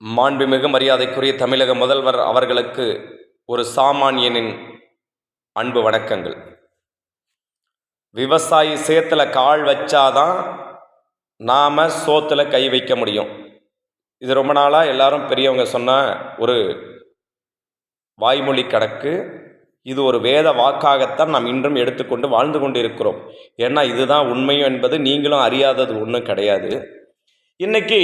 மாண்புமிகு மரியாதைக்குரிய தமிழக முதல்வர் அவர்களுக்கு ஒரு சாமானியனின் அன்பு வணக்கங்கள். விவசாயி சேத்துல கால் வச்சாதான் நாம் சோத்தில் கை வைக்க முடியும். இது ரொம்ப நாளாக எல்லாரும் பெரியவங்க சொன்ன ஒரு வாய்மொழி கணக்கு. இது ஒரு வேத வாக்காகத்தான் நாம் இன்றும் எடுத்துக்கொண்டு வாழ்ந்து கொண்டு இருக்கிறோம் ஏன்னா இதுதான் உண்மையும் என்பது நீங்களும் அறியாதது ஒன்றும் கிடையாது. இன்னைக்கு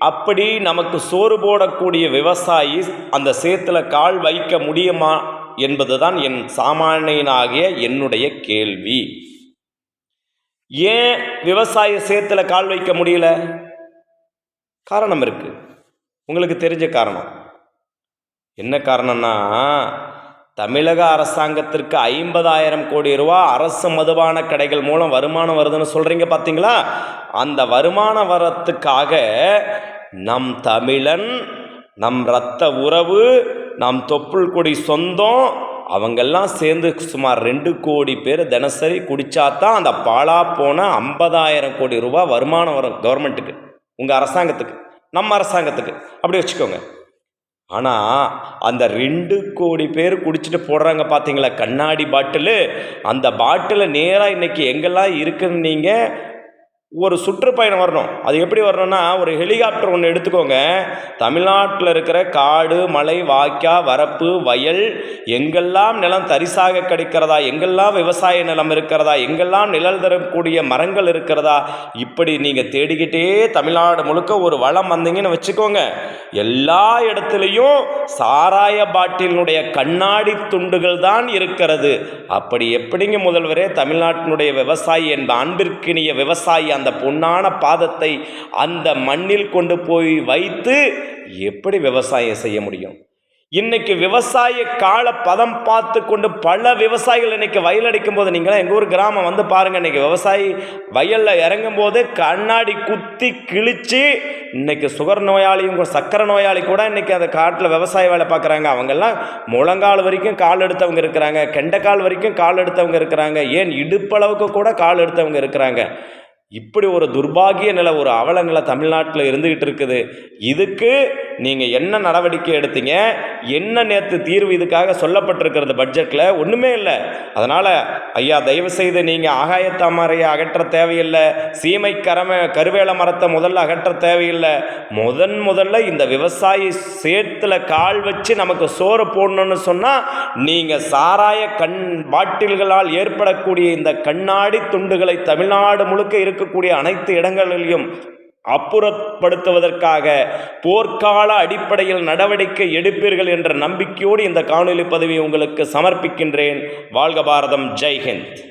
அப்படி நமக்கு சோறு போடக்கூடிய விவசாயி அந்த சேத்துல கால் வைக்க முடியுமா என்பதுதான் என் சாமானியனாகிய என்னுடைய கேள்வி. ஏன் விவசாய சேத்துல கால் வைக்க முடியல? காரணம் இருக்கு. உங்களுக்கு தெரிஞ்ச காரணம். என்ன காரணம்னா தமிழக அரசாங்கத்திற்கு ஐம்பதாயிரம் கோடி ரூபா அரசு மதுபான கடைகள் மூலம் வருமானம் வருதுன்னு சொல்கிறீங்க பார்த்தீங்களா அந்த வருமான வரத்துக்காக நம் தமிழன் நம் இரத்த உறவு நம் தொப்புள் கொடி சொந்தம் அவங்கெல்லாம் சேர்ந்து சுமார் ரெண்டு கோடி பேர் தினசரி குடித்தாதான் அந்த பாலா போன ஐம்பதாயிரம் கோடி ரூபா வருமானம் வரும் கவர்மெண்ட்டுக்கு உங்கள் அரசாங்கத்துக்கு நம்ம அரசாங்கத்துக்கு. அப்படி வச்சுக்கோங்க. ஆனால் அந்த ரெண்டு கோடி பேர் குடிச்சிட்டு போடுறாங்க பார்த்தீங்களா கண்ணாடி பாட்டிலு. அந்த பாட்டிலை நேராக இன்றைக்கி எங்கெல்லாம் இருக்குன்னு நீங்கள் ஒரு சுற்றுப்பயணம் வரணும். அது எப்படி வரணும்னா ஒரு ஹெலிகாப்டர் ஒன்று எடுத்துக்கோங்க. தமிழ்நாட்டில் இருக்கிற காடு மலை வாய்க்கா வரப்பு வயல் எங்கெல்லாம் நிலம் தரிசாக கிடைக்கிறதா எங்கெல்லாம் விவசாய நிலம் இருக்கிறதா எங்கெல்லாம் நிழல் தரக்கூடிய மரங்கள் இருக்கிறதா இப்படி நீங்கள் தேடிக்கிட்டே தமிழ்நாடு முழுக்க ஒரு வளம் வந்தீங்கன்னு வச்சுக்கோங்க. எல்லா இடத்துலையும் சாராய பாட்டிலினுடைய கண்ணாடி துண்டுகள் தான் இருக்கிறது. அப்படி எப்படிங்க முதல்வரே தமிழ்நாட்டினுடைய விவசாயி என்ற அன்பிற்கினிய விவசாயி அந்த பொன்னான பாதத்தை அந்த மண்ணில் கொண்டு போய் வைத்து எப்படி விவசாயம் செய்ய முடியும்? இன்னைக்கு விவசாய கால பதம் பார்த்து கொண்டு பல விவசாயிகள் இன்னைக்கு வயல் அடிக்கும் போது நீங்களாம் எங்கள் ஊர் கிராமம் வந்து பாருங்கள் இன்னைக்கு விவசாயி வயலில் இறங்கும் போது கண்ணாடி குத்தி கிழிச்சு இன்னைக்கு சுகர் நோயாளியும் சக்கரை நோயாளி கூட இன்னைக்கு அந்த காட்டில் விவசாய வேலை பார்க்குறாங்க. அவங்கெல்லாம் முழங்கால் வரைக்கும் கால் எடுத்தவங்க இருக்கிறாங்க கெண்டைக்கால் வரைக்கும் கால் எடுத்தவங்க இருக்கிறாங்க ஏன் இடுப்பளவுக்கு கூட கால் எடுத்தவங்க இருக்கிறாங்க? இப்படி ஒரு துர்பாகிய நிலை ஒரு அவல நிலை தமிழ்நாட்டில் இருந்துக்கிட்டு இருக்குது. இதுக்கு நீங்கள் என்ன நடவடிக்கை எடுத்தீங்க? என்ன நேற்று தீர்வு இதுக்காக சொல்லப்பட்டிருக்கிறது பட்ஜெட்டில் ஒன்றுமே இல்லை. அதனால் ஐயா தயவு செய்து நீங்கள் ஆகாயத்தாமரையை அகற்ற தேவையில்லை. சீமை கரம கருவேல மரத்தை முதல்ல அகற்ற தேவையில்லை. முதன் முதல்ல இந்த விவசாயி சேத்துல கால் வச்சு நமக்கு சோறு போடணும்னு சொன்னால் நீங்கள் சாராய கண் பாட்டில்களால் ஏற்படக்கூடிய இந்த கண்ணாடி துண்டுகளை தமிழ்நாடு முழுக்க இருக்கக்கூடிய அனைத்து இடங்களிலும் அப்புறப்படுத்துவதற்காக போர்க்கால அடிப்படையில் நடவடிக்கை எடுப்பீர்கள் என்ற நம்பிக்கையோடு இந்த காணொலி பதவியை உங்களுக்கு சமர்ப்பிக்கின்றேன். வாழ்க பாரதம். ஜெய்ஹிந்த்